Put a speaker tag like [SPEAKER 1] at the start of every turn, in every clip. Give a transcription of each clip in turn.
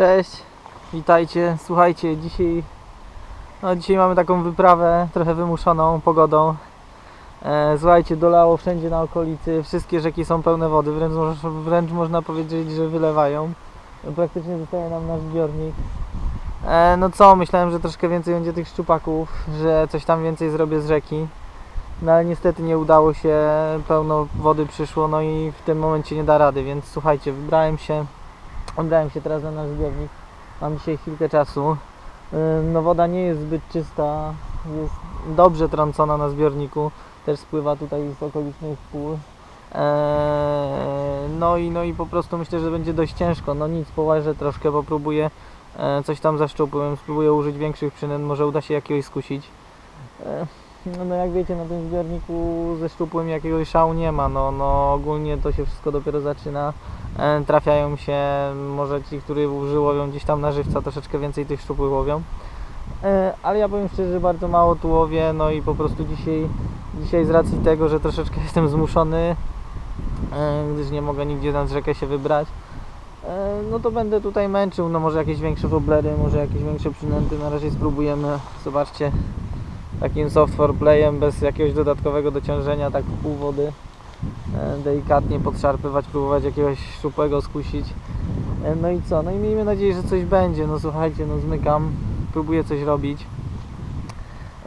[SPEAKER 1] Cześć, witajcie. Słuchajcie, dzisiaj, no dzisiaj mamy taką wyprawę trochę wymuszoną pogodą. E, słuchajcie, dolało wszędzie na okolicy, wszystkie rzeki są pełne wody, wręcz, wręcz można powiedzieć, że wylewają. Praktycznie zostaje nam nasz zbiornik. E, no co, myślałem, że troszkę więcej będzie tych szczupaków, że coś tam więcej zrobię z rzeki. No ale niestety nie udało się, pełno wody przyszło, no i w tym momencie nie da rady, więc słuchajcie, wybrałem się Oddałem się teraz na nasz zbiornik. Mam dzisiaj chwilkę czasu. No woda nie jest zbyt czysta. Jest dobrze trącona na zbiorniku. Też spływa tutaj z okolicznych pól. Eee, No i, no i po prostu myślę, że będzie dość ciężko. No nic, połażę troszkę, popróbuję e, coś tam zaszczupłem. Spróbuję użyć większych przynęt, może uda się jakiegoś skusić. No, no jak wiecie, na tym zbiorniku ze szczupłem jakiegoś szału nie ma. No, no ogólnie to się wszystko dopiero zaczyna. E, trafiają się może ci, którzy łowią gdzieś tam na żywca, troszeczkę więcej tych szczupłych łowią. E, Ale ja powiem szczerze, że bardzo mało tu łowię, no i po prostu dzisiaj, dzisiaj z racji tego, że troszeczkę jestem zmuszony, e, gdyż nie mogę nigdzie nad rzekę się wybrać, no to będę tutaj męczył, no może jakieś większe woblery, może jakieś większe przynęty, na razie spróbujemy, zobaczcie, takim software playem, bez jakiegoś dodatkowego dociążenia, tak pół wody e, delikatnie podszarpywać, próbować jakiegoś szczupłego skusić. E, No i co? No i miejmy nadzieję, że coś będzie. No słuchajcie, no zmykam, próbuję coś robić.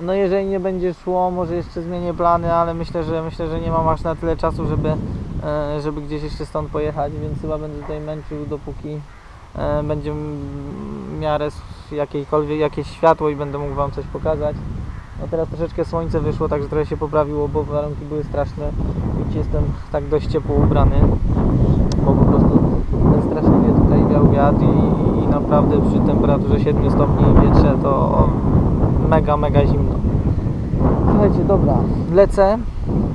[SPEAKER 1] No jeżeli nie będzie szło, może jeszcze zmienię plany, ale myślę, że myślę, że nie mam aż na tyle czasu, żeby, e, żeby gdzieś jeszcze stąd pojechać, więc chyba będę tutaj męczył dopóki będzie w miarę jakiejkolwiek, jakieś światło i będę mógł Wam coś pokazać. No teraz troszeczkę słońce wyszło, także trochę się poprawiło, bo warunki były straszne. Widzicie, jestem tak dość ciepło ubrany, bo po prostu tak straszliwie tutaj wiał wiatr i, i naprawdę przy temperaturze 7 stopni i wietrze to mega, mega zimno. Słuchajcie, dobra, lecę.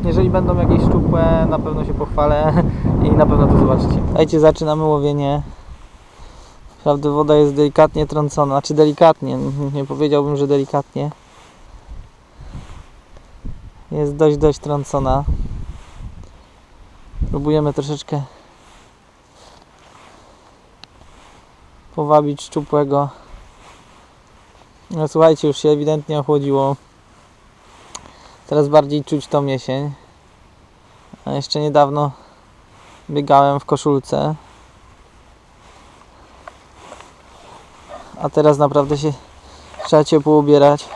[SPEAKER 1] Jeżeli będą jakieś szczupłe, na pewno się pochwalę i na pewno to zobaczycie. Słuchajcie, zaczynamy łowienie. Naprawdę woda jest delikatnie trącona, czy delikatnie, nie powiedziałbym, że delikatnie jest dość, dość trącona. Próbujemy troszeczkę powabić szczupłego. No słuchajcie, już się ewidentnie ochłodziło. Teraz bardziej czuć tą jesień. A jeszcze niedawno biegałem w koszulce. A teraz naprawdę się trzeba ciepło ubierać.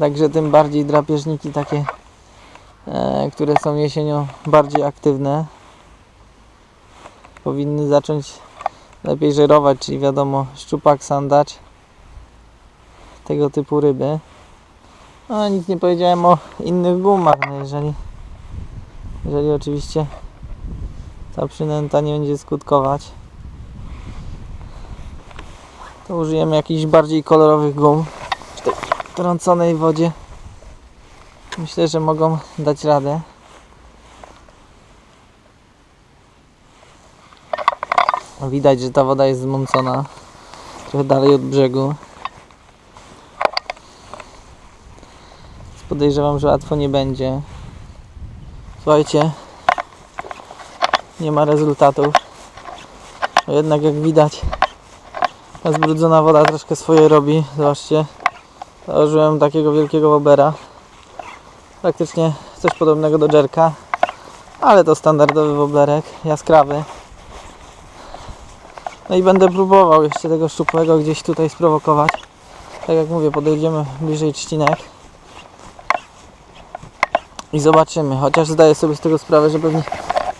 [SPEAKER 1] Także tym bardziej drapieżniki takie, e, które są jesienią bardziej aktywne, powinny zacząć lepiej żerować, czyli wiadomo szczupak, sandacz, tego typu ryby. No nic nie powiedziałem o innych gumach, no jeżeli, jeżeli oczywiście ta przynęta nie będzie skutkować, to użyjemy jakichś bardziej kolorowych gum trąconej wodzie myślę, że mogą dać radę. Widać, że ta woda jest zmącona trochę dalej od brzegu. Podejrzewam, że łatwo nie będzie. Słuchajcie, nie ma rezultatów. Jednak jak widać, ta zbrudzona woda troszkę swoje robi. Zobaczcie, Założyłem takiego wielkiego wobera. Praktycznie coś podobnego do jerka. Ale to standardowy woblerek, jaskrawy. No i będę próbował jeszcze tego szczupłego gdzieś tutaj sprowokować. Tak jak mówię, podejdziemy bliżej trzcinek. I zobaczymy. Chociaż zdaję sobie z tego sprawę, że pewnie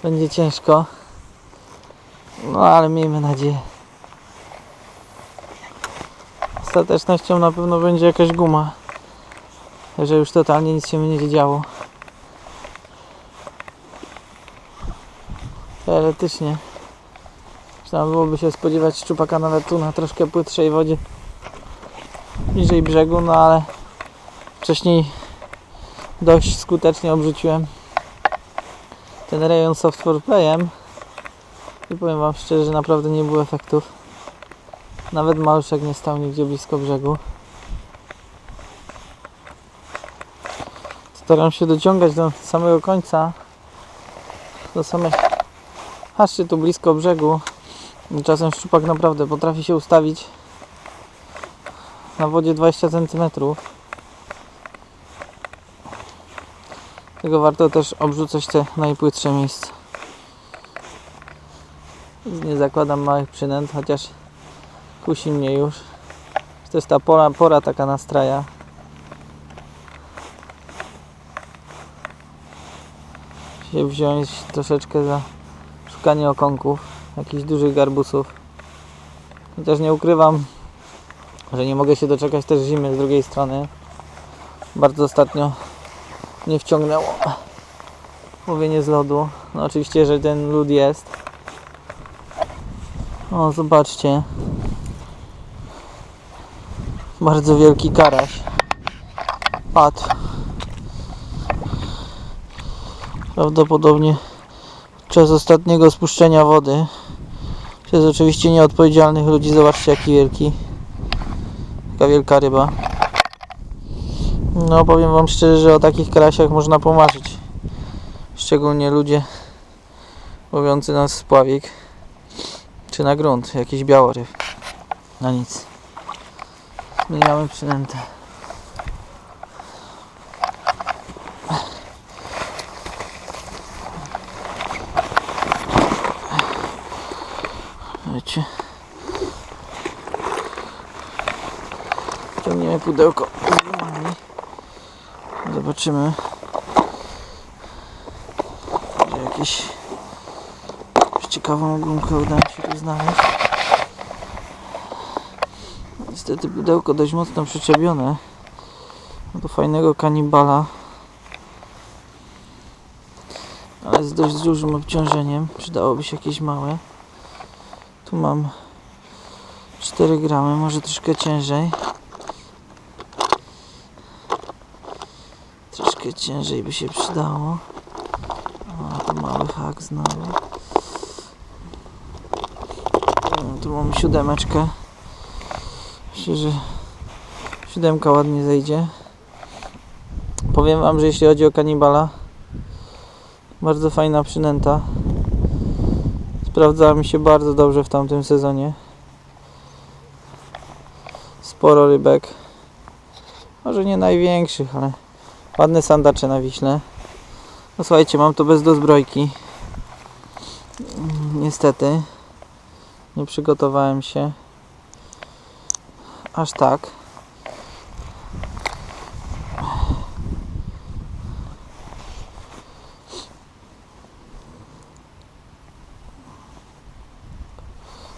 [SPEAKER 1] będzie ciężko. No ale miejmy nadzieję. Ostatecznością na pewno będzie jakaś guma. Że już totalnie nic się nie będzie działo. Teoretycznie. Można byłoby się spodziewać szczupaka nawet tu na troszkę płytszej wodzie. Bliżej brzegu, no ale wcześniej dość skutecznie obrzuciłem ten rejon software playem i powiem wam szczerze, że naprawdę nie było efektów. Nawet maluszek nie stał nigdzie blisko brzegu. Staram się dociągać do samego końca, do samej aż się tu blisko brzegu, Czasem szczupak naprawdę potrafi się ustawić na wodzie 20 cm. Tego warto też obrzucać te najpłytsze miejsca. Nie zakładam małych przynęt, chociaż kusi mnie już. To jest ta pora, pora taka nastraja. Się wziąć troszeczkę za szukanie okonków, jakichś dużych garbusów. Chociaż nie ukrywam, że nie mogę się doczekać też zimy z drugiej strony. Bardzo ostatnio nie wciągnęło łowienie z lodu. No oczywiście, że ten lód jest. O, zobaczcie. Bardzo wielki karaś. Padł. Prawdopodobnie podczas ostatniego spuszczenia wody. Przez oczywiście nieodpowiedzialnych ludzi. Zobaczcie jaki wielki. Taka wielka ryba. No powiem wam szczerze, że o takich karasiach można pomarzyć. Szczególnie ludzie łowiący na spławik czy na grunt, jakiś białoryb. No nic. Zmieniamy przynętę. Wiecie. Ciągniemy pudełko. Zobaczymy. Może jakieś ciekawą gumkę uda mi się tu znaleźć. Niestety pudełko dość mocno przyczepione do fajnego kanibala. Ale z dość dużym obciążeniem. Przydałoby się jakieś małe. Tu mam 4 gramy, może troszkę ciężej. Troszkę ciężej by się przydało. O, tu mały hak znowu. O, Tu mamy siódemeczkę. Myślę, że siódemka ładnie zejdzie. Powiem wam, że jeśli chodzi o kanibala, bardzo fajna przynęta. Sprawdzała mi się bardzo dobrze w tamtym sezonie. Sporo rybek. Może nie największych, ale ładne sandacze na Wiśle. No słuchajcie, mam to bez dozbrojki. Niestety. Nie przygotowałem się. Aż tak.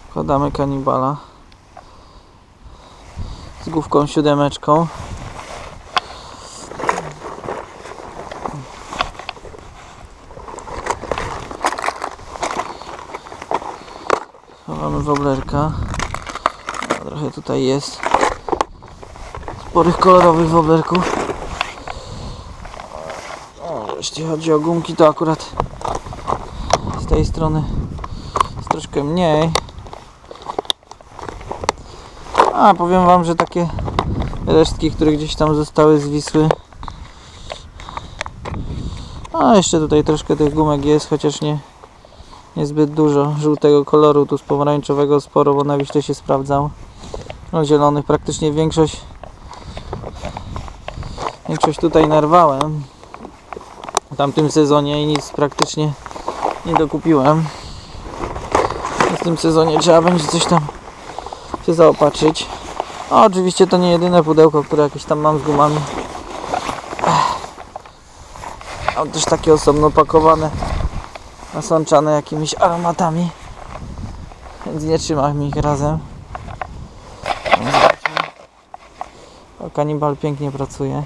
[SPEAKER 1] Wkładamy kanibala z główką siódemeczką. Chowamy woblerka. Trochę tutaj jest sporych kolorowych woblerków. Jeśli chodzi o gumki, to akurat z tej strony jest troszkę mniej. A powiem wam, że takie resztki, które gdzieś tam zostały z Wisły. A jeszcze tutaj troszkę tych gumek jest, chociaż nie niezbyt dużo żółtego koloru, tu z pomarańczowego sporo, bo na Wiśle się sprawdzał. No zielonych praktycznie większość większość tutaj narwałem w tamtym sezonie i nic praktycznie nie dokupiłem. W tym sezonie trzeba będzie coś tam się zaopatrzyć. A oczywiście to nie jedyne pudełko, które jakieś tam mam z gumami. Mam też takie osobno pakowane, nasączane jakimiś aromatami. Więc nie trzymam ich razem. O, kanibal pięknie pracuje.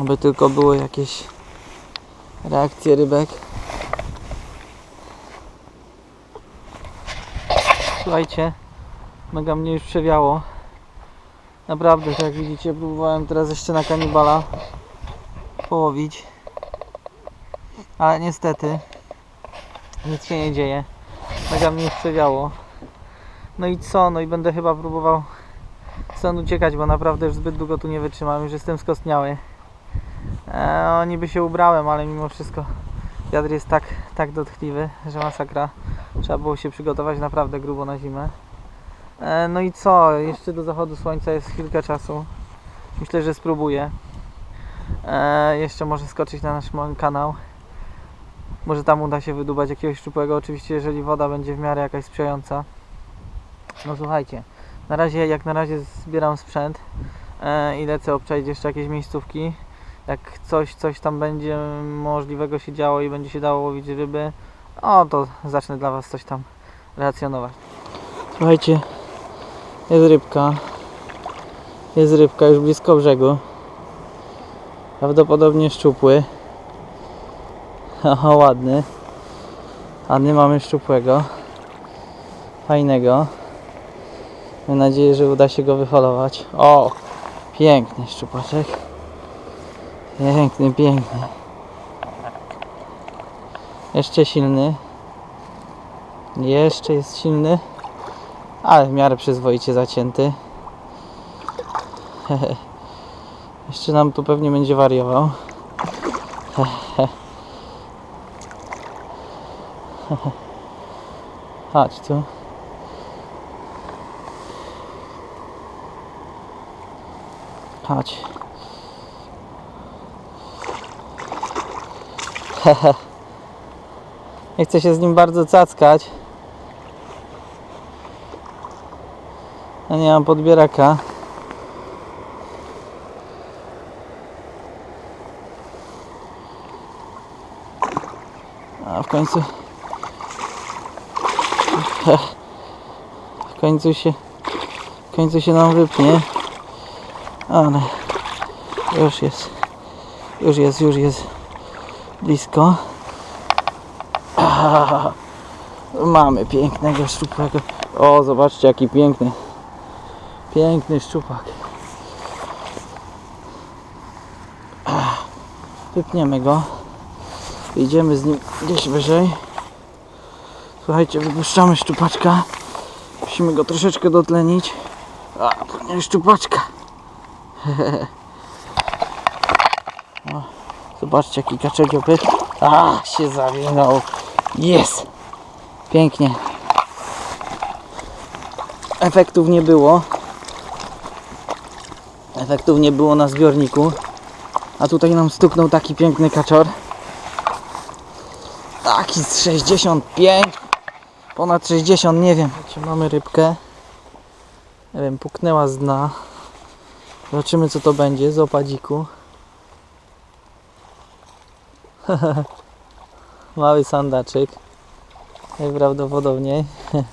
[SPEAKER 1] Aby tylko były jakieś reakcje rybek. Słuchajcie, mega mnie już przewiało. Naprawdę, jak widzicie, próbowałem teraz jeszcze na kanibala połowić. Ale niestety nic się nie dzieje. Mega mnie przewiało. No i co? No i będę chyba próbował stąd uciekać, bo naprawdę już zbyt długo tu nie wytrzymam. Już jestem skostniały. Eee, niby się ubrałem, ale mimo wszystko Wiatr jest tak, tak dotkliwy, że masakra. Trzeba było się przygotować naprawdę grubo na zimę. E, no i co? Jeszcze do zachodu słońca jest chwilkę czasu. Myślę, że spróbuję. E, jeszcze może skoczyć na nasz kanał. Może tam uda się wydubać jakiegoś szczupłego. Oczywiście, jeżeli woda będzie w miarę jakaś sprzyjająca. No słuchajcie, na razie, jak na razie zbieram sprzęt e, i lecę obczaić jeszcze jakieś miejscówki. Jak coś, coś tam będzie możliwego się działo i będzie się dało łowić ryby, o to zacznę dla Was coś tam relacjonować. Słuchajcie, jest rybka. Jest rybka już blisko brzegu. Prawdopodobnie szczupły. Aha, ładny. Ładny mamy szczupłego. Fajnego. Mam nadzieję, że uda się go wyholować. O! Piękny szczupaczek. Piękny, piękny. Jeszcze silny. Jeszcze jest silny. Ale w miarę przyzwoicie zacięty. Jeszcze nam tu pewnie będzie wariował. Chodź tu. Chodź. Nie chcę się z nim bardzo cackać. Ja nie mam podbieraka. A w końcu w końcu się w końcu się nam wypnie. Ale już jest już jest, już jest blisko. Mamy pięknego szczupaka. O, zobaczcie jaki piękny. Piękny szczupak. Wypniemy go. Idziemy z nim gdzieś wyżej. Słuchajcie, wypuszczamy szczupaczka. Musimy go troszeczkę dotlenić. A, płynie szczupaczka. O, zobaczcie jaki kaczek A, się zawinął. Jest. Pięknie. Efektów nie było. Efektów nie było na zbiorniku. A tutaj nam stuknął taki piękny kaczor. Z 65. Ponad 60, nie wiem. Czy mamy rybkę? Nie wiem, puknęła z dna. Zobaczymy co to będzie z opadziku. Mały sandaczek. Najprawdopodobniej.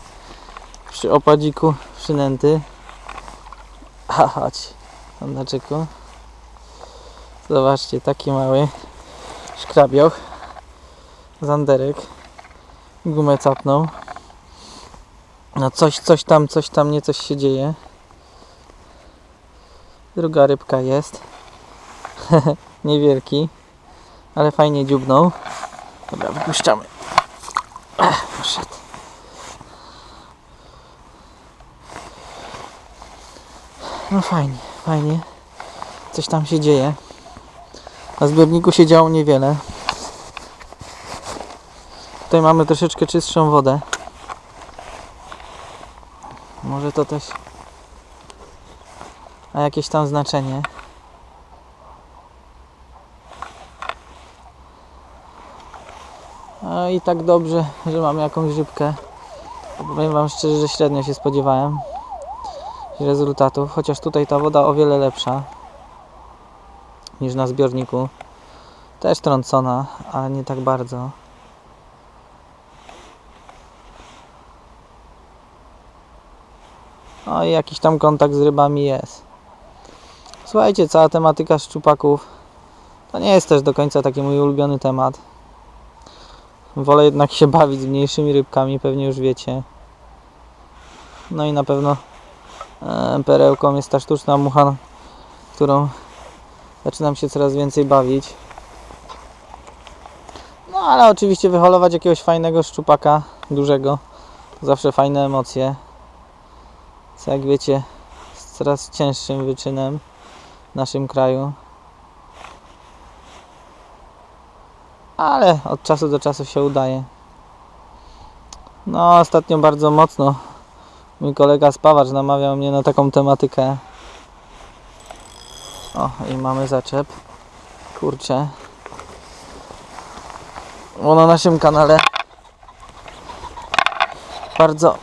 [SPEAKER 1] Przy opadziku przynęty. A, chodź. Sandaczyku. Zobaczcie, taki mały szkrabioch. Zanderek. Gumę capnął. No coś, coś tam, coś tam, nie coś się dzieje. Druga rybka jest. Niewielki. Ale fajnie dziubnął. Dobra, wypuszczamy. Poszedł. No fajnie, fajnie. Coś tam się dzieje. Na zbiorniku się działo niewiele. Tutaj mamy troszeczkę czystszą wodę. Może to też ma jakieś tam znaczenie. No i tak dobrze, że mamy jakąś rybkę. Powiem Wam szczerze, że średnio się spodziewałem rezultatów, chociaż tutaj ta woda o wiele lepsza niż na zbiorniku. Też trącona, ale nie tak bardzo. No i jakiś tam kontakt z rybami jest. Słuchajcie, cała tematyka szczupaków to nie jest też do końca taki mój ulubiony temat. Wolę jednak się bawić z mniejszymi rybkami, pewnie już wiecie. No i na pewno e, perełką jest ta sztuczna mucha, którą zaczynam się coraz więcej bawić. No ale oczywiście wyholować jakiegoś fajnego szczupaka, dużego, zawsze fajne emocje. Co jak wiecie, jest coraz cięższym wyczynem w naszym kraju. ale od czasu do czasu się udaje. No, ostatnio bardzo mocno mój kolega spawacz namawiał mnie na taką tematykę. O, i mamy zaczep. Kurczę. Bo na naszym kanale bardzo,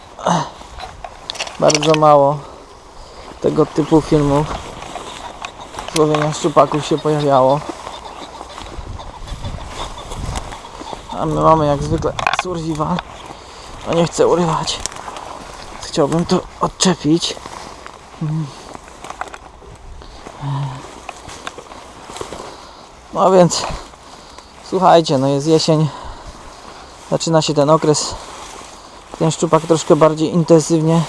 [SPEAKER 1] bardzo mało tego typu filmów złowienia szczupaków się pojawiało. A my mamy jak zwykle survival. No nie chcę urywać. Chciałbym to odczepić. Mm. No więc słuchajcie, no jest jesień. Zaczyna się ten okres. Ten szczupak troszkę bardziej intensywnie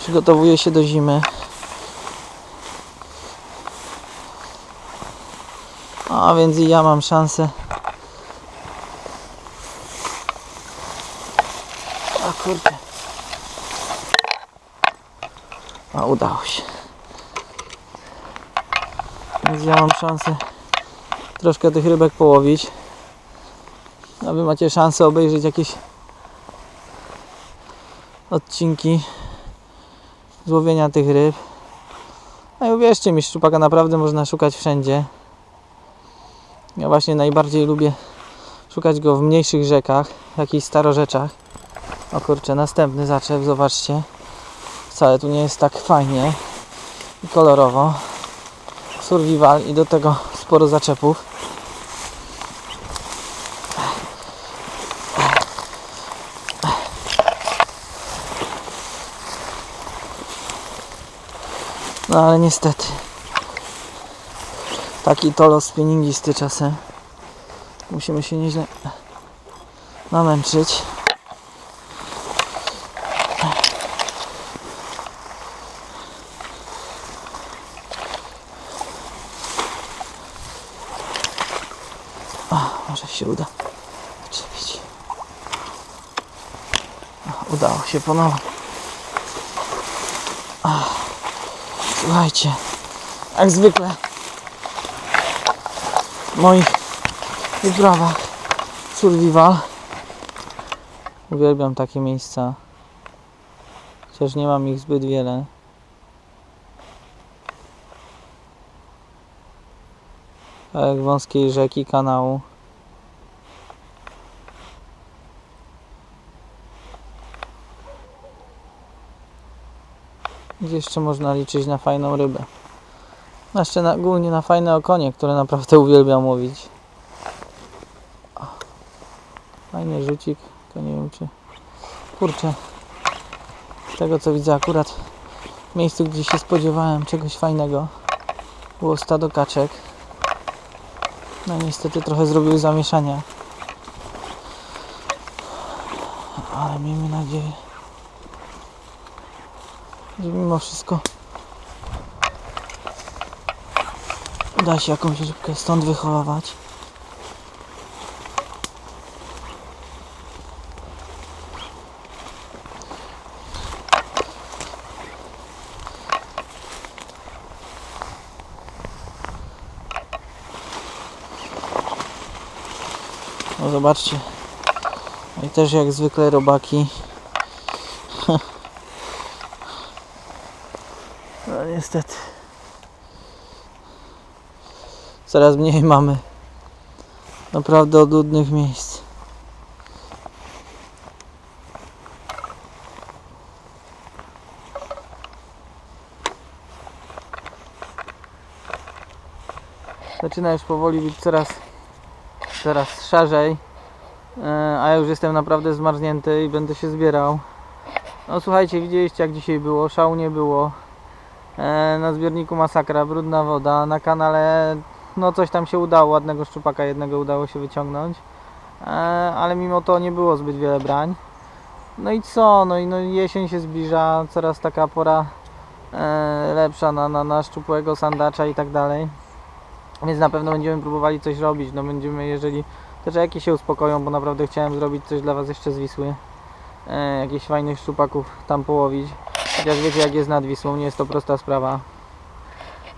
[SPEAKER 1] przygotowuje się do zimy. A więc i ja mam szansę. A kurde. A udało się. Więc ja mam szansę troszkę tych rybek połowić. A wy macie szansę obejrzeć jakieś odcinki złowienia tych ryb. No i uwierzcie mi, szczupaka naprawdę można szukać wszędzie. Ja właśnie najbardziej lubię szukać go w mniejszych rzekach, w jakichś starorzeczach. O kurczę, następny zaczep, zobaczcie. Wcale tu nie jest tak fajnie i kolorowo. Survival i do tego sporo zaczepów. No ale niestety taki to los spinningisty czasem. Musimy się nieźle namęczyć. O, może się uda odczepić. O, Udało się ponownie. Ach, Słuchajcie, jak zwykle w moich wyprawach survival uwielbiam takie miejsca. Chociaż nie mam ich zbyt wiele. Jak wąskiej rzeki, kanału. Jeszcze można liczyć na fajną rybę. Jeszcze na, głównie na fajne okonie, które naprawdę uwielbiam łowić. O, Fajny rzucik, to nie wiem czy... Kurczę. Z tego co widzę akurat w miejscu, gdzie się spodziewałem czegoś fajnego było stado kaczek. No niestety trochę zrobiły zamieszania. Ale miejmy nadzieję, że mimo wszystko uda się jakąś rybkę stąd wychowywać. No zobaczcie. No i też jak zwykle robaki. No niestety. Coraz mniej mamy naprawdę odludnych miejsc. Zaczyna już powoli być coraz, coraz szerzej, e, a ja już jestem naprawdę zmarznięty i będę się zbierał. No słuchajcie, widzieliście jak dzisiaj było, szału nie było. E, Na zbiorniku masakra, brudna woda, na kanale no coś tam się udało, ładnego szczupaka jednego udało się wyciągnąć. E, Ale mimo to nie było zbyt wiele brań. No i co, no i no jesień się zbliża, coraz taka pora e, lepsza na, na, na szczupłego sandacza i tak dalej. Więc na pewno będziemy próbowali coś robić. No będziemy, jeżeli te rzeki się uspokoją, bo naprawdę chciałem zrobić coś dla Was jeszcze z Wisły. Jakichś fajnych szczupaków tam połowić. Chociaż wiecie jak jest nad Wisłą, nie jest to prosta sprawa.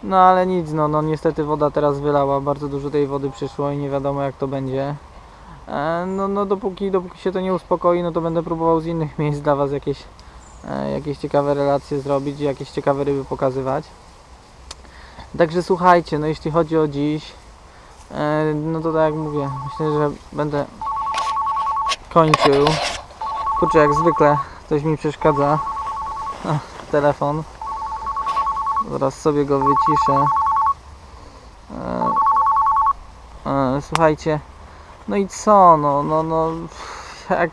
[SPEAKER 1] No ale nic, no, no niestety woda teraz wylała, bardzo dużo tej wody przyszło i nie wiadomo jak to będzie. E, no, no dopóki, dopóki się to nie uspokoi, no to będę próbował z innych miejsc dla Was jakieś, e, jakieś ciekawe relacje zrobić, jakieś ciekawe ryby pokazywać. Także słuchajcie, no jeśli chodzi o dziś, e, no to tak jak mówię, myślę, że będę kończył. Kurczę, jak zwykle coś mi przeszkadza. Telefon. Zaraz sobie go wyciszę. E, e, słuchajcie, no i co, no, no, no, jak,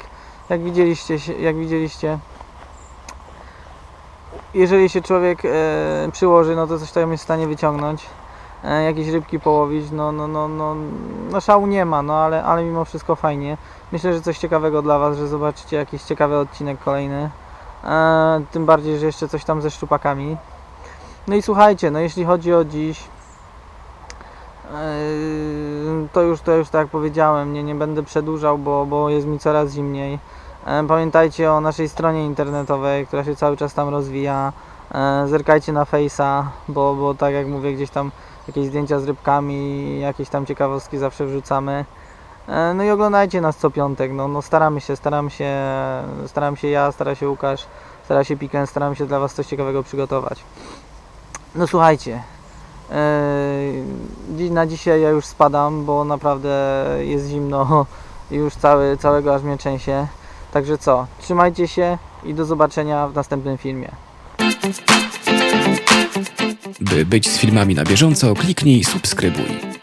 [SPEAKER 1] jak widzieliście, jak widzieliście, jeżeli się człowiek e, przyłoży, no to coś tam jest w stanie wyciągnąć, jakieś rybki połowić, no, no, no, no, no szału nie ma, no, ale, ale mimo wszystko fajnie. Myślę, że coś ciekawego dla Was, że zobaczycie jakiś ciekawy odcinek kolejny, tym bardziej, że jeszcze coś tam ze szczupakami. No i słuchajcie, no jeśli chodzi o dziś, Yy, to już, to już tak jak powiedziałem, nie, nie będę przedłużał, bo, bo jest mi coraz zimniej. E, Pamiętajcie o naszej stronie internetowej, która się cały czas tam rozwija. E, Zerkajcie na Face'a, bo, bo tak jak mówię, gdzieś tam jakieś zdjęcia z rybkami, jakieś tam ciekawostki zawsze wrzucamy. E, No i oglądajcie nas co piątek. No, no staramy się, staramy się, staram się ja, stara się Łukasz, stara się Piken, staramy się dla Was coś ciekawego przygotować. No słuchajcie, dzi- Na dzisiaj ja już spadam, bo naprawdę jest zimno już cały, całego aż mnie trzęsie. Także co, trzymajcie się i do zobaczenia w następnym filmie.
[SPEAKER 2] By być z filmami na bieżąco, kliknij subskrybuj.